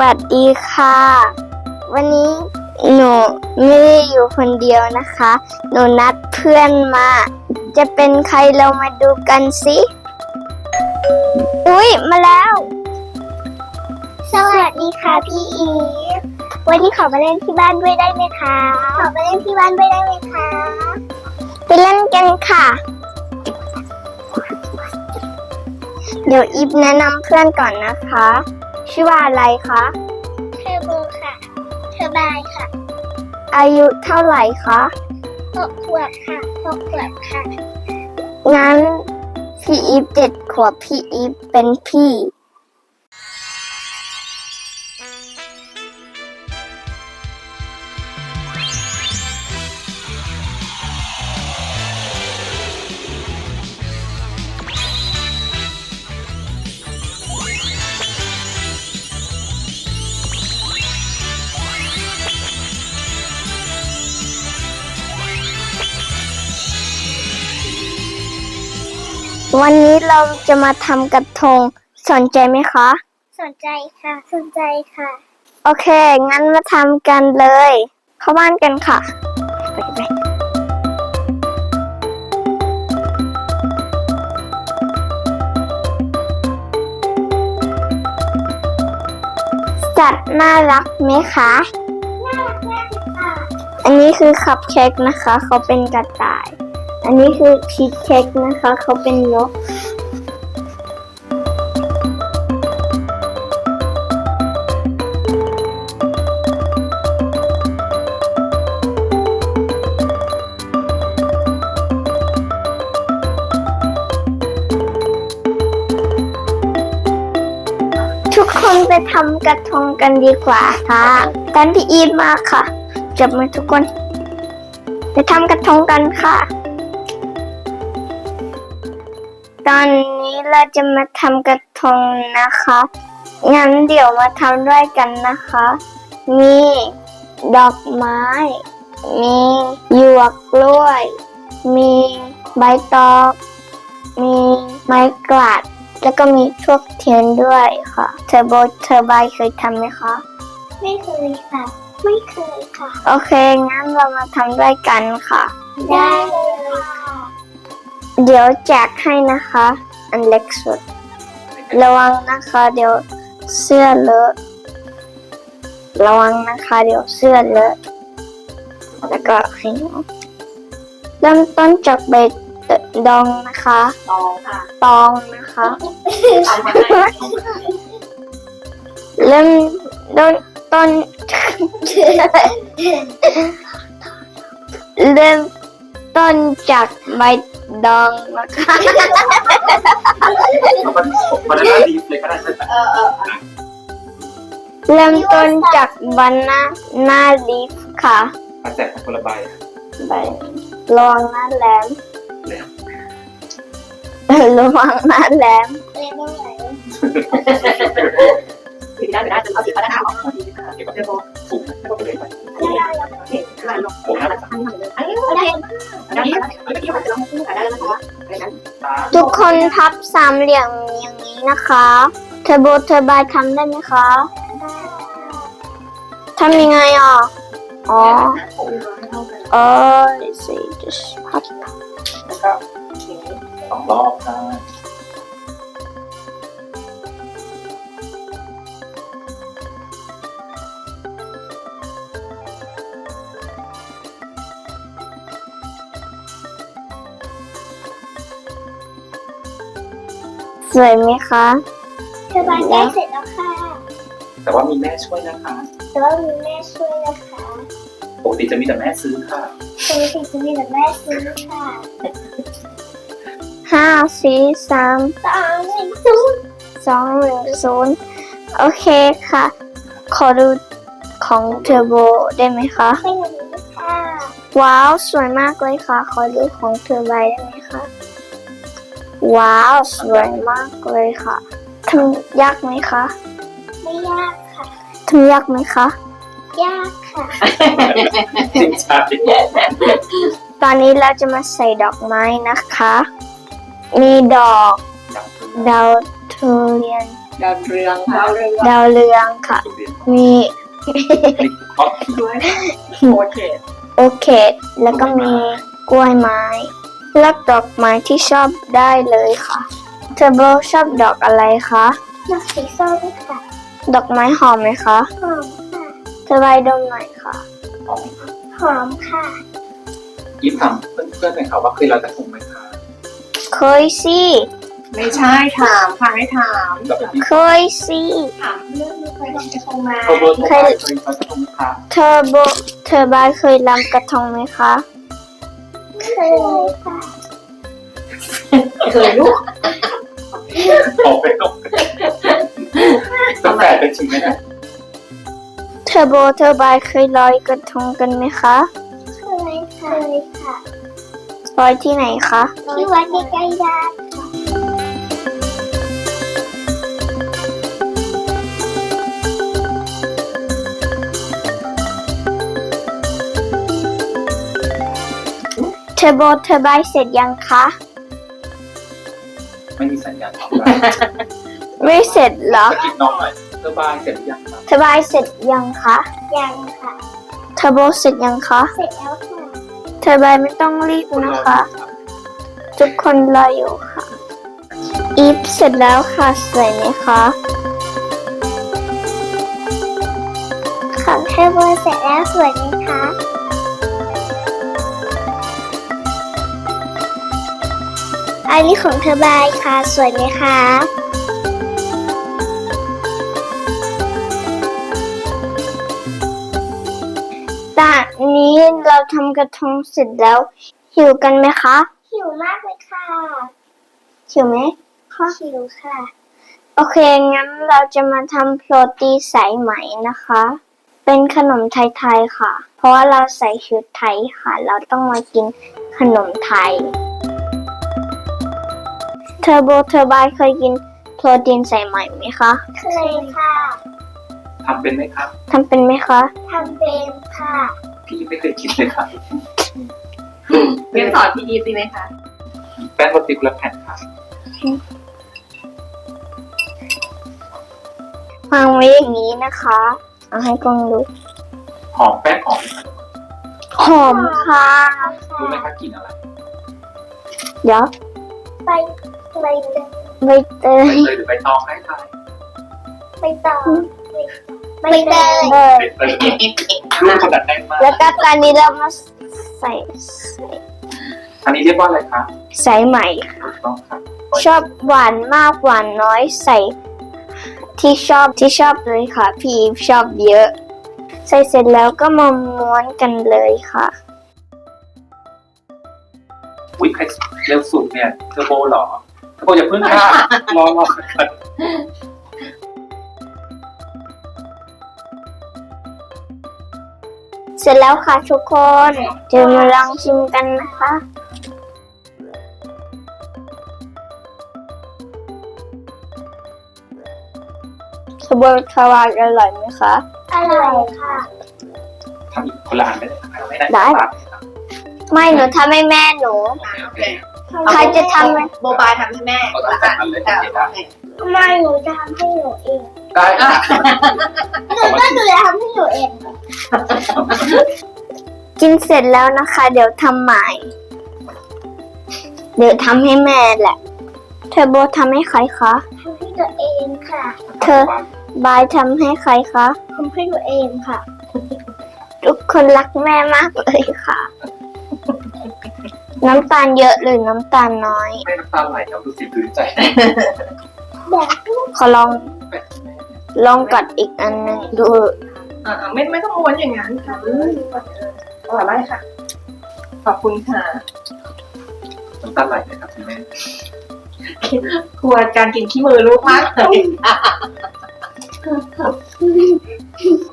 วัสดีค่ะ วันนี้หนูไม่ได้อยู่คนเดียวนะคะ หนูนัดเพื่อนมา จะเป็นใครเรามาดูกันสิอุ๊ยมาแล้ว สวัสดีค่ะพี่อีฟวันนี้ขอมาเล่นที่บ้านด้วยได้ไหมคะ ขอมาเล่นที่บ้านด้วยได้ไหมคะไปเล่นกันค่ะ เดี๋ยวอีฟแนะนำเพื่อนก่อนนะคะ ชื่อว่าอะไรคะเทอร์โบค่ะเทอร์บายค่ะ อายุเท่าไหร่คะหกขวบค่ะหกขวบค่ะ งั้นพี่อีฟเจ็ดขวบพี่อีฟเป็นพี่ นนี้เราจะมาทำกระทงสนใจไหมคะ สนใจค่ะ สนใจค่ะ โอเค งั้นมาทำกันเลย เข้าบ้านกันค่ะไปกันไปจัดน่ารักไหมคะ น่ารักมากเลยค่ะ อันนี้คือคัพเค้กนะคะ เขาเป็นกระต่าย อันนี้คือชีสเค้กนะคะ เขาเป็นนก ทุกคนไปทำกระทงกันดีกว่าค่ะกันพี่อีทมาค่ะจับมือทุกคน ไปทำกระทงกันค่ะ ตอนนี้เราจะมาทำกระทงนะคะ งั้นเดี๋ยวมาทำด้วยกันนะคะ มีดอกไม้ มีหยวกกล้วย มีใบตอกมีไม้กวาด แล้วก็มีพวกเทียนด้วยค่ะ เทอร์โบเทอร์ไบเคยทำไหมคะ ไม่เคยค่ะ ไม่เคยค่ะ โอเค งั้นเรามาทำด้วยกันค่ะ ได้เลยค่ะ เดี๋ยวแจกให้นะคะ อันเล็กสุด ระวังนะคะ เดี๋ยวเสื้อเลอะ ระวังนะคะ เดี๋ยวเสื้อเลอะ แล้วก็ให้น้องเริ่มต้นจากใบ ดองนะคะตองค่ะตองนะคะทำมาให้เริ่มต้นต้น เริ่มต้นจากใบดองนะคะมันมันน่าดีเลยก็ได้ใช่ไหมเออเออเริ่มต้นจากบันหน้าหน้าลีฟค่ะ อาแจกคนละใบใบลองหน้าแหลมแล้ว ระวังหน้าแหลมเรียนไม่ไหวสีได้ไม่ได้เอาสีพัฒนาออกเกี่ยวกับเดี๋ยวบอกถูกก็เลยไปเห็นถ่ายลงผมน่าจะทำเลยอันนี้ได้ได้ได้ที่มันจะลงคู่กันได้แล้วนะคะอะไรนั้นตาทุกคนพับสามเหลี่ยมอย่างนี้นะคะเทอร์โบเทอร์บายทำได้ไหมคะทำยังไงอะอ๋อเออสิจะพับแล้วก็ สองรอบได้สวยไหมคะเทอร์บายใกล้เสร็จแล้วค่ะ แต่ว่ามีแม่ช่วยนะคะแต่ว่ามีแม่ช่วยนะคะปกติจะมีแต่แม่ซื้อค่ะปกติจะมีแต่แม่ซื้อค่ะ ห้าสี่สามสองหนึ่งศูนย์สองหนึ่งศูนย์โอเคค่ะ ขอดูของเทอร์โบได้ไหมคะ ไม่อย่างนี้ค่ะว้าว สวยมากเลยค่ะ ขอดูของเทอร์ไบได้ไหมคะ ว้าว สวยมากเลยค่ะทำยากไหมคะ ไม่ยากค่ะทำยากไหมคะ ยากค่ะจริงใช่ ตอนนี้เราจะมาใส่ดอกไม้นะคะ มีดอกจับดาวเทอเรียน ดาวเรืองดาวเรืองดาวเรืองค่ะทุเรียนมีเพราะด้วยโอเคโอเค แล้วก็มีกล้วยไม้ เลือกดอกไม้ที่ชอบได้เลยค่ะ เทอร์โบชอบดอกอะไรคะ ดอกสีส้มค่ะ ดอกไม้หอมไหมคะ หอมค่ะเธอบายดมหน่อยค่ะของหอมค่ะ ยิปถามเพื่อนๆหน่อยค่ะว่าเคยลอยกระทงไหมคะ เคยสิไม่ใช่ถามค่ะให้ถามกับพี่เคยสิถามเรื่องไม่เคยลองกระทงมาโทรเบอร์โทรไปเคยลอยกระทงไหมคะเธอโบเธอบายเคยลำกระทงไหมคะเคยค่ะเคยลูกออกไปตกกาแฟเป็นจริงไหมเนี่ยเธอโบเธอบายเคยลอยกระทงกันไหมคะ เคยเคยค่ะ ลอยที่ไหนคะ ที่วัดใกล้ๆด้านเธอโบเธอบายเสร็จยังคะ ไม่มีสัญญาณของเราไม่เสร็จเหรอสกิปน้องหน่อยเธอบายเสร็จหรือยังครับเธอบายเสร็จยังคะ ยังค่ะเธอโบเสร็จยังคะ เสร็จแล้วค่ะ เธอบายไม่ต้องรีบนะคะ ทุกคนรออยู่ค่ะอีฟเสร็จแล้วค่ะสวยไหมคะของเทอร์โบเสร็จแล้วสวยไหมคะอันนี้ของเธอบายค่ะ สวยไหมคะ เราทำกระทงเสร็จแล้ว หิวกันไหมคะ หิวมากเลยค่ะหิวไหมหิวค่ะ โอเค งั้นเราจะมาทำโรตีสายไหมนะคะ เป็นขนมไทยๆค่ะ เพราะว่าเราใส่ชุดไทยค่ะ เราต้องมากินขนมไทย เทอร์โบเทอร์บายเคยกินโปรตีนสายไหมไหมคะ เคยค่ะ ทำเป็นไหมครับ ทำเป็นไหมคะ ทำเป็นค่ะ พี่ไม่เคยกินเลยครับเรียนสอนพี่อีฟดีไหมคะแป้งโรตีคนละแผ่นค่ะวางไว้อย่างนี้นะคะ เอาให้กล้องดู หอมแป้งหอมไหมคะหอมค่ะรู้ไหมคะกลิ่นอะไรเดี๋ยวไปไปเลยใบเตใบยเตยหรือใบตองให้ทายไปต่อไปเลยเตย ใบเตยรูปคนดัดแน่นมากแล้วก็ตอนนี้เรามาใส่อันนี้เรียกว่าอะไรคะใส่ไหมถูกต้องครับชอบหวานมากหวานน้อยใส่ ที่ชอบที่ชอบเลยค่ะ พี่อีฟชอบเยอะ ใส่เสร็จแล้วก็มาม้วนกันเลยค่ะอุ้ยใครเร็วสุดเนี่ยเทอร์โบเหรอเทอร์โบอย่าเพิ่งค่ะรอรอกัน เสร็จแล้วค่ะทุกคนจะมาลองชิมกันนะคะขบวนคาวาอร่อยไหมคะ อร่อยค่ะ ทำอีกคนละอันได้ไหมคะไม่ได้ได้ ไม่หนูทำให้แม่หนู โอเคใครจะทำไหมโมบายทำให้แม่เอาตั้งแต่อันเลยโอเคได้ไม่หนูจะทำให้หนูเองได้ค่ะ หนูก็หนูจะทำให้หนูเอง กินเสร็จแล้วนะคะ เดี๋ยวทำใหม่ เดี๋ยวทำให้แม่แหละ เธอโบทำให้ใครคะทำให้ตัวเองค่ะ เธอบายทำให้ใครคะทำให้ตัวเองค่ะ ทุกคนรักแม่มากเลยค่ะ น้ำตาลเยอะหรือน้ำตาลน้อย ไม่น้ำตาไหลแล้วดูสิตื้นใจแบบขอลองลองกัดอีกอันหนึ่งดู อ่าไม่ไม่ต้องม้วนอย่างนั้นค่ะอร่อยมากค่ะ ขอบคุณค่ะน้ำตาไหลนะครับคุณแม่กลัวการกินขี้มือลูกมากเลย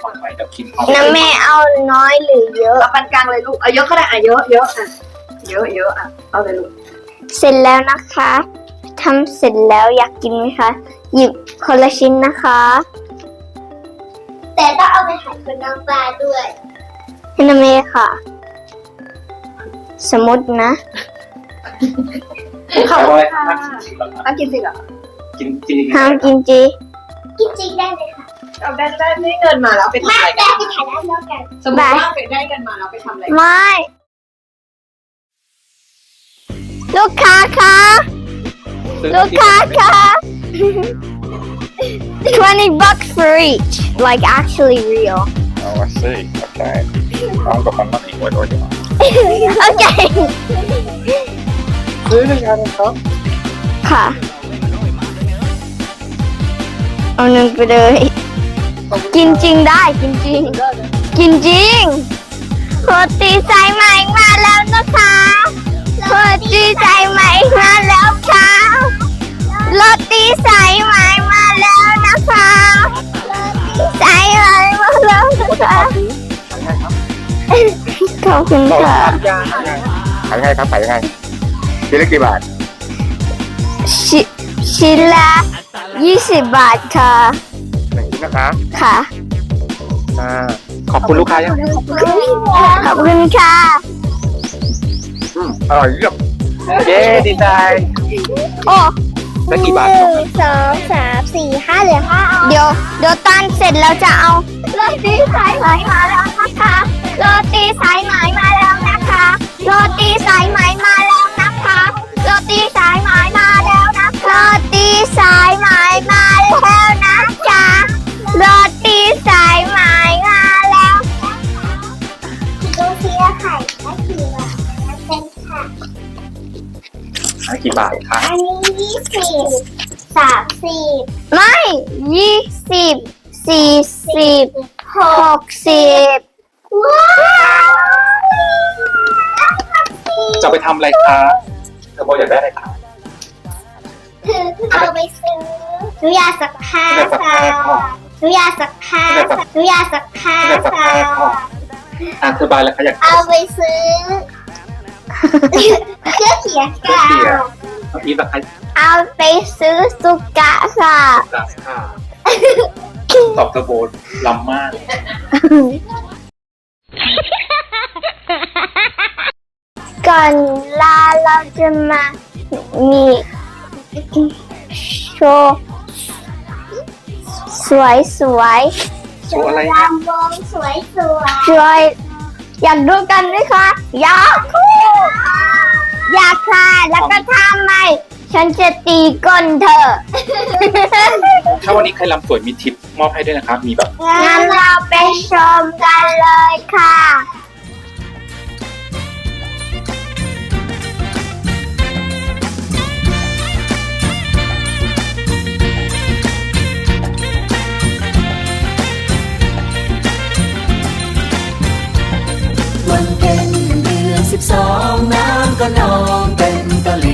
ขอไหวกับคิมเขาน้ำแม่เอาน้อยหรือเยอะเอาปานกลางเลยลูกเอาเยอะก็ได้อะเยอะเยอะอะเยอะเยอะอะเอาเลยลูกเสร็จแล้วนะคะทำเสร็จแล้วอยากกินไหมคะ หยิบคนละชิ้นนะคะ แต่ต้องเอาไปหั่นเป็นน้ำปลาด้วยให้น้ำแม่ค่ะ สมมตินะ ขอบเอาคุณไว้ค่ะห้ามกินอะกินสิเหรอกินจริงห้ามกินจีกินจริงได้เลยค่ะเอาได้ได้ได้เงินมาแล้วไปทำมาอะไรแต่กันไปถ่ายด้านนอกกันสมมติว่าไปได้กันมาแล้วไปทำอะไรกันไม่ ลูกค้าคะ ซื้อลูกค้าคะ 20 bucks for each like actually real Oh, I see. Okay. I've got my money. Where do I get mine? okay ซื้อด้วยกันครับค่ะ เอาหนึ่งไปเลย กินจริงได้ กินจริง กินจริงโรตีสายไหมมาแล้วนะคะโรตีสายไหมมาแล้วค่ะโรตีสายไหมมา แล้วนะคะโรตีสายไหมมาแล้วนะคะขอบคุณค่ะขายยังไงครับขายยังไงชิ้นละกี่บาท ชิชิ้นละ20บบาทค่ะหนึ่งชิ้นนะครับค่ะอ่าขอบคุณลูกค้ายังขอบคุณค่ะอืมอร่อยเยี่ยมเย้ดีใจโอ้ ได้กี่บาทหครับนึ่งสองสามสี่ห้าเหลือห้าเอาเดี๋ยวเดี๋ยวตอนเสร็จแล้วจะเอาโรตีสายไหมมาแล้วนะคะโรตีสายไหมมาแล้วนะคะโรตีสายไหมมาแล้วนะคะโรตีสายไหมมาแล้วนะคะโรตีสายไหมมาแล้วนะจ๊ะโรตีสายไหมมาแล้วดูทีละไข่และทีละเป็นค่ะขายกี่บาทครับอันนี้ยี่ สิบสามสิบไม่ยี่สิบสี่สิบหกสิบว้าวจะไปทำอะไรคะเทอร์โบอยากได้อะไรคะคือเอาไปซื้อซื้อยาสักผ้าค่ะซื้อยาสักผ้าซื้อยาสักผ้าค่ะอะเธอบายแล้วคะอยากเอาไปซื้อเครื่องเขียนเครื่องค่ะเขียนน้องอีฟราคา เอาไปซื้อสุกะค่ะราคาตอบเทอร์โบล้ำมาก ก่อนลาเราจะมามีโชว์สวยสวยโชว์อะไรลำวงสวยสวยๆสวยอยากดูกันไหมคะอยากอยากค่ะแล้วก็ทำไม ฉันจะตีก้นเธอ ถ้าวันนี้ใครลำสวยมีทิปมอบให้ด้วยนะครับ มีแบบงั้นเราไปชมกันเลยค่ะ วันเพ็ญเดือนสิบสองน้ำก็นองเต็มตลิ่งเรา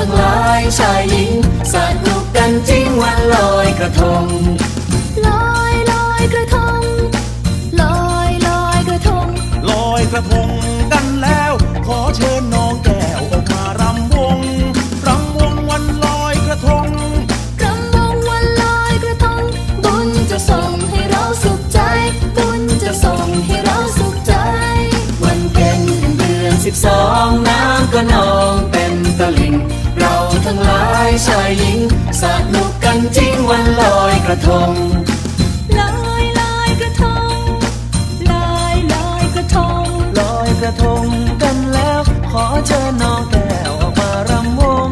ทั้งหลายชายหญิงสนุกกันจริงวันลอยกระทง ทั้งหลายชายหญิงสนุกกันจริงวันลอยกระทงลอยลอยกระทงลอยลอยกระทงลอยกระทงกันแล้ว ขอเชิญน้องแก้วออกมารำวง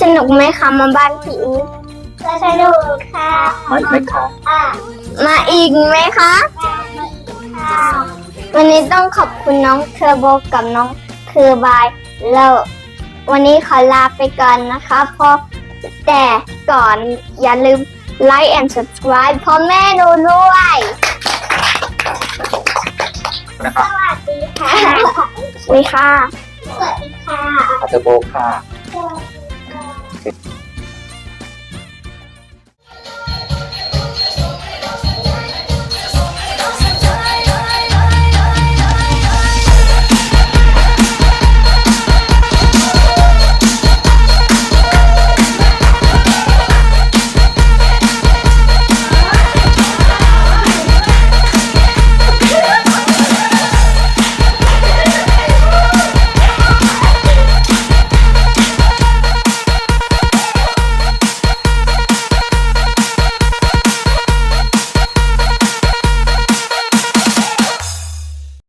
สนุกไหมคะมาบ้านพี่อีฟสนุกค่ะไม่ไม่ค่ะอะมาอีกไหมคะค่ะวันนี้ต้องขอบคุณน้องเทอร์โบกับน้องเคอร์บายแล้ว วันนี้ขอลาไปก่อนนะคะเพราะแต่ก่อนอย่าลืม like and subscribe พ่อแม่หนูด้วย นะครับสวัสดีค่ะ สวัสดีค่ะ สวัสดีค่ะเทอร์โบค่ะ สวัสดี